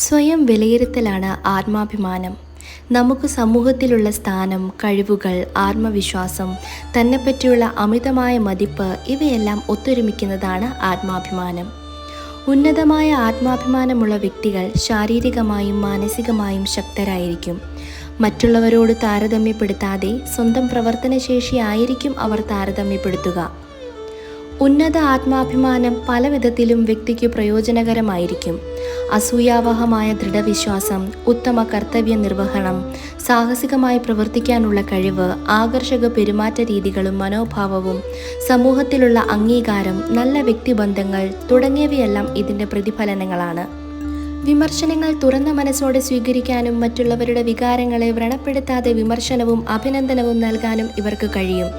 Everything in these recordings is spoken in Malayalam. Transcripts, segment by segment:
സ്വയം വിലയിരുത്തലാണ് ആത്മാഭിമാനം. നമുക്ക് സമൂഹത്തിലുള്ള സ്ഥാനം കഴിവുകൾ ആത്മവിശ്വാസം തന്നെപ്പറ്റിയുള്ള അമിതമായ മതിപ്പ് ഇവയെല്ലാം ഒത്തൊരുമിക്കുന്നതാണ് ആത്മാഭിമാനം. ഉന്നതമായ ആത്മാഭിമാനമുള്ള വ്യക്തികൾ ശാരീരികമായും മാനസികമായും ശക്തരായിരിക്കും. മറ്റുള്ളവരോട് താരതമ്യപ്പെടുത്താതെ സ്വന്തം പ്രവർത്തനശേഷിയായിരിക്കും അവർ താരതമ്യപ്പെടുത്തുക. ഉന്നത ആത്മാഭിമാനം പല വിധത്തിലും വ്യക്തിക്ക് പ്രയോജനകരമായിരിക്കും. അസൂയാവഹമായ ദൃഢവിശ്വാസം ഉത്തമ കർത്തവ്യ നിർവഹണം സാഹസികമായി പ്രവർത്തിക്കാനുള്ള കഴിവ് ആകർഷക പെരുമാറ്റ രീതികളും മനോഭാവവും സമൂഹത്തിലുള്ള അംഗീകാരം നല്ല വ്യക്തിബന്ധങ്ങൾ തുടങ്ങിയവയെല്ലാം ഇതിന്റെ പ്രതിഫലനങ്ങളാണ്. വിമർശനങ്ങൾ തുറന്ന മനസ്സോടെ സ്വീകരിക്കാനും മറ്റുള്ളവരുടെ വികാരങ്ങളെ വ്രണപ്പെടുത്താതെ വിമർശനവും അഭിനന്ദനവും നൽകാനും ഇവർക്ക് കഴിയും.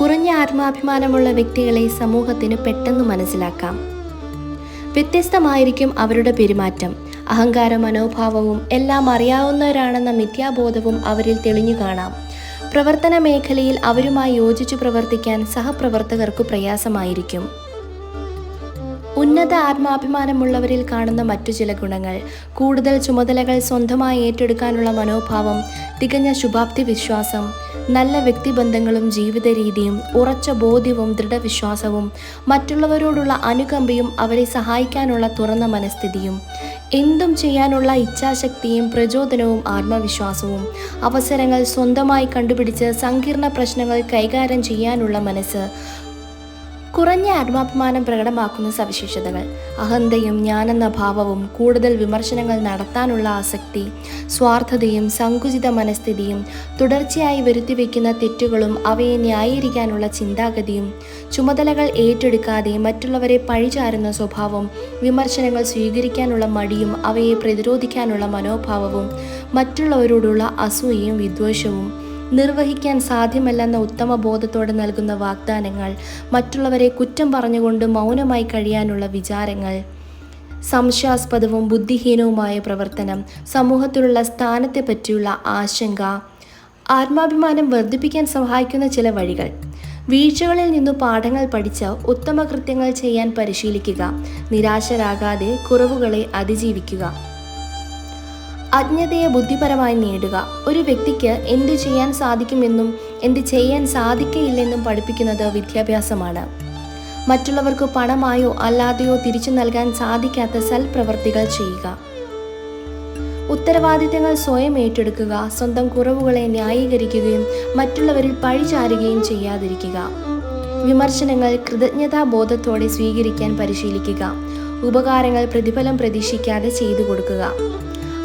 കുറഞ്ഞ ആത്മാഭിമാനമുള്ള വ്യക്തികളെ സമൂഹത്തിന് പെട്ടെന്ന് മനസ്സിലാക്കാം. വ്യത്യസ്തമായിരിക്കും അവരുടെ പെരുമാറ്റം. അഹങ്കാര മനോഭാവവും എല്ലാം അറിയാവുന്നവരാണെന്ന മിഥ്യാബോധവും അവരിൽ തെളിഞ്ഞു കാണാം. പ്രവർത്തന മേഖലയിൽ അവരുമായി യോജിച്ചു പ്രവർത്തിക്കാൻ സഹപ്രവർത്തകർക്ക് പ്രയാസമായിരിക്കും. ഉന്നത ആത്മാഭിമാനമുള്ളവരിൽ കാണുന്ന മറ്റു ചില ഗുണങ്ങൾ. കൂടുതൽ ചുമതലകൾ സ്വന്തമായി ഏറ്റെടുക്കാനുള്ള മനോഭാവം തികഞ്ഞ ശുഭാപ്തി വിശ്വാസം നല്ല വ്യക്തിബന്ധങ്ങളും ജീവിത രീതിയും ഉറച്ച ബോധ്യവും ദൃഢവിശ്വാസവും മറ്റുള്ളവരോടുള്ള അനുകമ്പയും അവരെ സഹായിക്കാനുള്ള തുറന്ന മനസ്ഥിതിയും എന്തും ചെയ്യാനുള്ള ഇച്ഛാശക്തിയും പ്രചോദനവും ആത്മവിശ്വാസവും അവസരങ്ങൾ സ്വന്തമായി കണ്ടുപിടിച്ച് സങ്കീർണ പ്രശ്നങ്ങൾ കൈകാര്യം ചെയ്യാനുള്ള മനസ്സ് കുറഞ്ഞ ആത്മാഭിമാനം പ്രകടമാക്കുന്ന സവിശേഷതകൾ. അഹന്തയും ഞാനെന്ന ഭാവവും കൂടുതൽ വിമർശനങ്ങൾ നടത്താനുള്ള ആസക്തി സ്വാർത്ഥതയും സങ്കുചിത മനസ്ഥിതിയും തുടർച്ചയായി വരുത്തിവെക്കുന്ന തെറ്റുകളും അവയെ ന്യായീകരിക്കാനുള്ള ചിന്താഗതിയും ചുമതലകൾ ഏറ്റെടുക്കാതെ മറ്റുള്ളവരെ പഴിചാരുന്ന സ്വഭാവം വിമർശനങ്ങൾ സ്വീകരിക്കാനുള്ള മടിയും അവയെ പ്രതിരോധിക്കാനുള്ള മനോഭാവവും മറ്റുള്ളവരോടുള്ള അസൂയയും വിദ്വേഷവും നിർവഹിക്കാൻ സാധ്യമല്ലെന്ന ഉത്തമ ബോധത്തോടെ നൽകുന്ന വാഗ്ദാനങ്ങൾ മറ്റുള്ളവരെ കുറ്റം പറഞ്ഞുകൊണ്ട് മൗനമായി കഴിയാനുള്ള വിചാരങ്ങൾ സംശയാസ്പദവും ബുദ്ധിഹീനവുമായ പ്രവർത്തനം സമൂഹത്തിലുള്ള സ്ഥാനത്തെ പറ്റിയുള്ള ആശങ്ക ആത്മാഭിമാനം വർദ്ധിപ്പിക്കാൻ സഹായിക്കുന്ന ചില വഴികൾ. വീഴ്ചകളിൽ നിന്നു പാഠങ്ങൾ പഠിച്ച് ഉത്തമ കൃത്യങ്ങൾ ചെയ്യാൻ പരിശീലിക്കുക നിരാശരാകാതെ കുറവുകളെ അതിജീവിക്കുക. അജ്ഞതയെ ബുദ്ധിപരമായി നേടുക. ഒരു വ്യക്തിക്ക് എന്ത് ചെയ്യാൻ സാധിക്കുമെന്നും എന്ത് ചെയ്യാൻ സാധിക്കയില്ലെന്നും പഠിപ്പിക്കുന്നത് വിദ്യാഭ്യാസമാണ്. മറ്റുള്ളവർക്ക് പണമായോ അല്ലാതെയോ തിരിച്ചു നൽകാൻ സാധിക്കാത്ത സൽപ്രവർത്തികൾ ചെയ്യുക. ഉത്തരവാദിത്തങ്ങൾ സ്വയം ഏറ്റെടുക്കുക സ്വന്തം കുറവുകളെ ന്യായീകരിക്കുകയും മറ്റുള്ളവരിൽ പഴിചാരുകയും ചെയ്യാതിരിക്കുക. വിമർശനങ്ങൾ കൃതജ്ഞതാബോധത്തോടെ സ്വീകരിക്കാൻ പരിശീലിക്കുക. ഉപകാരങ്ങൾ പ്രതിഫലം പ്രതീക്ഷിക്കാതെ ചെയ്തു കൊടുക്കുക.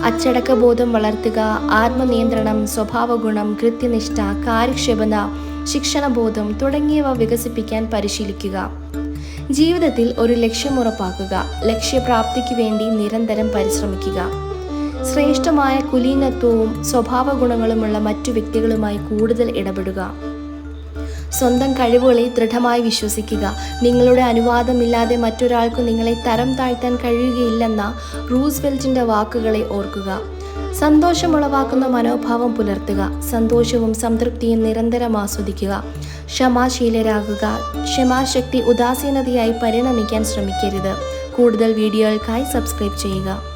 അച്ചടക്കബോധം വളർത്തുക ആത്മനിയന്ത്രണം സ്വഭാവഗുണം കൃത്യനിഷ്ഠ കാര്യക്ഷമത ശിക്ഷണബോധം തുടങ്ങിയവ വികസിപ്പിക്കാൻ പരിശീലിക്കുക. ജീവിതത്തിൽ ഒരു ലക്ഷ്യം ഉറപ്പാക്കുക. ലക്ഷ്യപ്രാപ്തിക്ക് വേണ്ടി നിരന്തരം പരിശ്രമിക്കുക. ശ്രേഷ്ഠമായ കുലീനത്വവും സ്വഭാവ ഗുണങ്ങളുമുള്ള മറ്റു വ്യക്തികളുമായി കൂടുതൽ ഇടപെടുക. സ്വന്തം കഴിവുകളെ ദൃഢമായി വിശ്വസിക്കുക. നിങ്ങളുടെ അനുവാദമില്ലാതെ മറ്റൊരാൾക്ക് നിങ്ങളെ തരം താഴ്ത്താൻ കഴിയുകയില്ലെന്ന റൂസ്വെൽറ്റിന്റെ വാക്കുകളെ ഓർക്കുക. സന്തോഷമുളവാക്കുന്ന മനോഭാവം പുലർത്തുക. സന്തോഷവും സംതൃപ്തിയും നിരന്തരം ആസ്വദിക്കുക. ക്ഷമാശീലരാകുക. ക്ഷമാശക്തി ഉദാസീനതയായി പരിണമിക്കാൻ ശ്രമിക്കരുത്. കൂടുതൽ വീഡിയോകൾക്കായി സബ്സ്ക്രൈബ് ചെയ്യുക.